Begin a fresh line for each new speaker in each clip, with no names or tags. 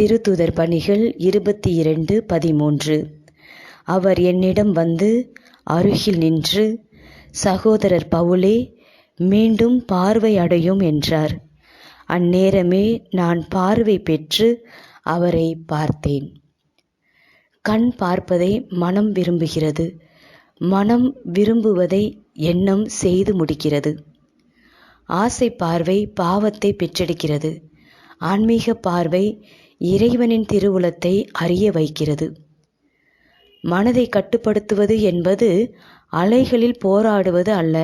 திருத்துதர் பணிகள் இருபத்தி இரண்டு பதிமூன்று. அவர் என்னிடம் வந்து அருகில் நின்று சகோதரர் பவுலே மீண்டும் பார்வை அடையும் என்றார். அந்நேரமே நான் பார்வை பெற்று அவரை பார்த்தேன். கண் பார்ப்பதை மனம் விரும்புகிறது. மனம் விரும்புவதை எண்ணம் செய்து முடிக்கிறது. ஆசை பார்வை பாவத்தை பெற்றெடுக்கிறது. ஆன்மீக பார்வை இறைவனின் திருவுளத்தை அறிய வைக்கிறது. மனதை கட்டுப்படுத்துவது என்பது அலைகளில் போராடுவது அல்ல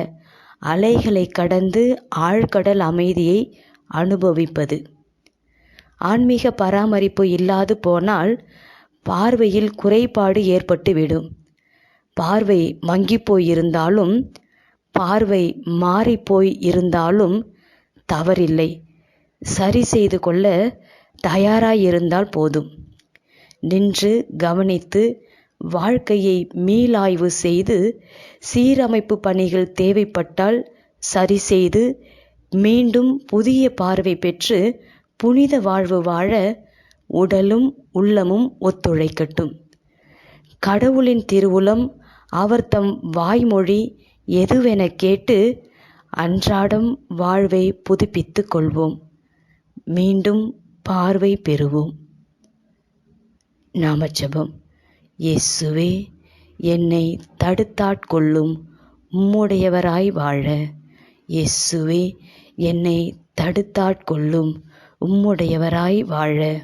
அலைகளை கடந்து ஆழ்கடல் அமைதியை அனுபவிப்பது. ஆன்மீக பராமரிப்பு இல்லாது போனால் பார்வையில் குறைபாடு ஏற்பட்டுவிடும். பார்வை மங்கிப்போய் இருந்தாலும் பார்வை மாறிப்போய் இருந்தாலும் தவறில்லை. சரி செய்து கொள்ள தயாராயிருந்தால் போதும். நின்று கவனித்து வாழ்க்கையை மீளாய்வு செய்து சீரமைப்பு பணிகள் தேவைப்பட்டால் சரி செய்து மீண்டும் புதிய பார்வை பெற்று புனித வாழ்வு வாழ உடலும் உள்ளமும் ஒத்துழைக்கட்டும். கடவுளின் திருவுளம் அவர் தம் வாய்மொழி எதுவென கேட்டு அன்றாடம் வாழ்வை புதுப்பித்து கொள்வோம். மீண்டும் பார்வை பெறுவோம். நாமஜபம். இயேசுவே என்னை தடுத்தாட்கொள்ளும் உம்முடையவராய் வாழ. இயேசுவே என்னை தடுத்தாட்கொள்ளும் உம்முடையவராய் வாழ.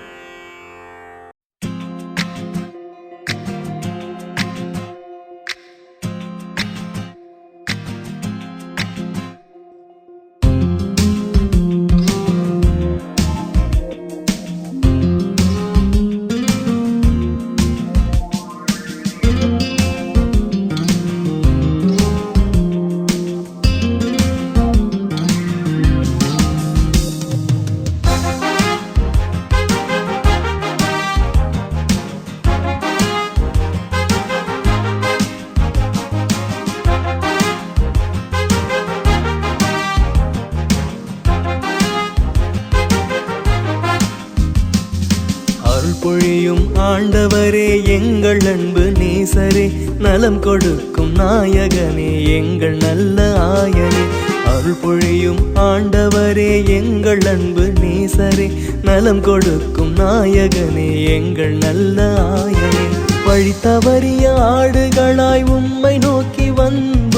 ஆண்டவரே எங்கள் அன்பு நேசரே நலம் கொடுக்கும் நாயகனே எங்கள் நல்ல ஆயனே. அருள் பொழியும் ஆண்டவரே எங்கள் அன்பு நேசரே நலம் கொடுக்கும் நாயகனே எங்கள் நல்ல ஆயனே. வழி தவறிய ஆடுகளாய் உம்மை நோக்கி வந்த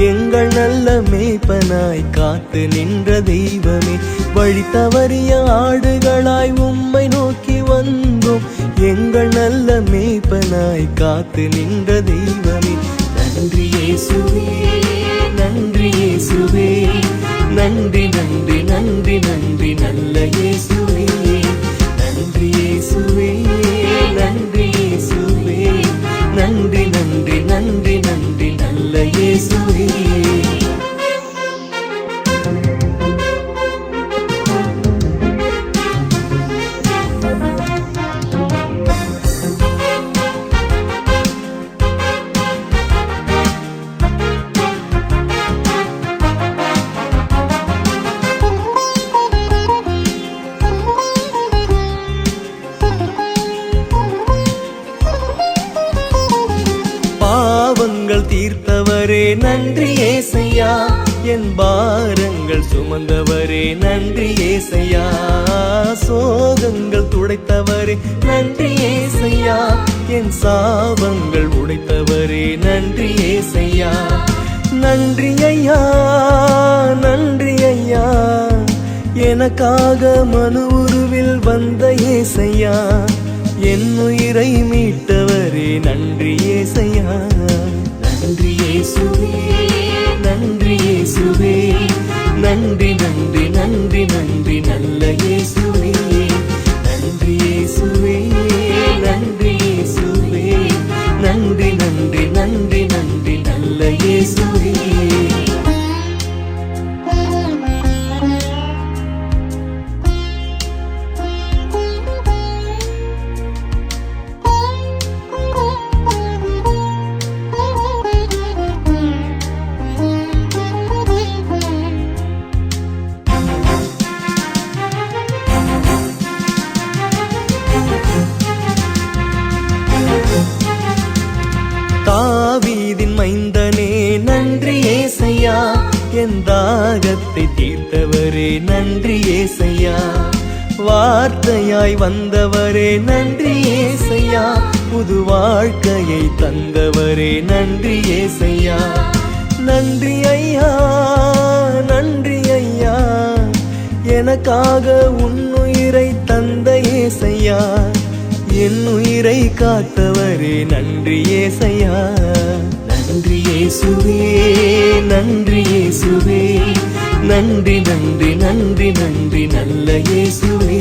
எங்கள் நல்ல மேய்ப்பனாய் காத்து நின்ற தெய்வமே வழி தவறிய ஆடுகளாய் உம்மை நோக்கி வந்தோம். எங்கள் நல்ல மேய்ப்பனாய் காத்து நின்ற தெய்வமே. நன்றி இயேசுவே நன்றி இயேசுவே. நன்றி நன்றி நன்றி நன்றி. நல்ல உடைத்தவரே நன்றி ஏசையா என் சாபங்கள் உடைத்தவரே நன்றி ஏசையா நன்றி ஐயா நன்றி ஐயா. எனக்காக மனு உருவில் வந்த ஏசையா என் உயிரை மீட்டவரே நன்றி ஏசையா நன்றி ஏசுவே நன்றி ஏசுவே நன்றி நன்றி நன்றி நன்றி நல்ல இயேசு தாகத்தை தீர்த்தவரே நன்றி ஏசையா. வார்த்தையாய் வந்தவரே நன்றி ஏசையா. புது வாழ்க்கையை தந்தவரே நன்றி ஏசையா. நன்றி ஐயா நன்றி ஐயா. எனக்காக உன்னுயிரை தந்த ஏசையா. என் உயிரை காத்தவரே நன்றி ஏசையா. நன்றி ஏசுவே நன்றி ஏசுவே. நன்றி நன்றி நன்றி நன்றி நல்ல இயேசுவே.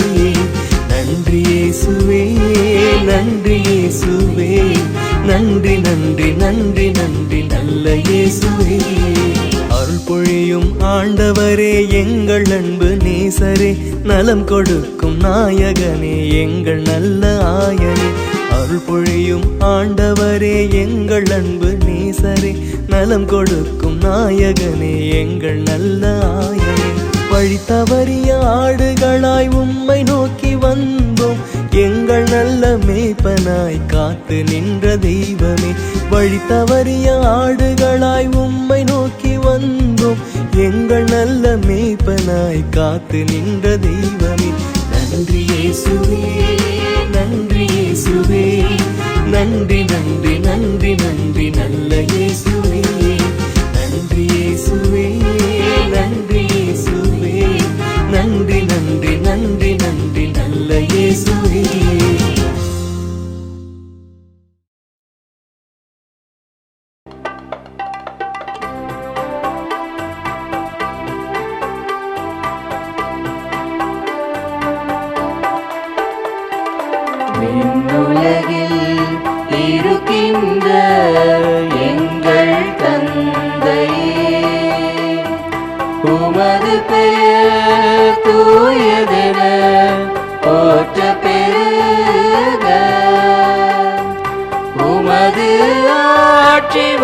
நன்றி இயேசுவே நன்றி இயேசுவே. நன்றி நன்றி நன்றி நன்றி நல்ல இயேசுவே. அருள் பொழியும் ஆண்டவரே எங்கள் அன்பு நேசரே. நலம் கொடுக்கும் நாயகனே எங்கள் நல்ல ஆயனே அருள் பொழியும் ஆண்டவரே எங்கள் அன்பு நேசரே. நலம் கொடுக்கும் நாயகனே எங்கள் நல்ல ஆயனே. வழி தவறிய ஆடுகளாய் உம்மை நோக்கி வந்தோம். எங்கள் நல்ல மேய்ப்பனாய் காத்து நின்ற தெய்வமே. வழி தவறிய ஆடுகளாய் உம்மை நோக்கி வந்தோம். எங்கள் நல்ல மேய்ப்பனாய் காத்து நின்ற தெய்வமே. நன்றி இயேசுவே நன்றி. இயேசுவே. நன்றி நன்றி நன்றி நன்றி நல்ல இயேசுவே. நன்றி இயேசுவே. நன்றி இயேசுவே. நன்றி நன்றி நன்றி நன்றி நல்ல இயேசுவே.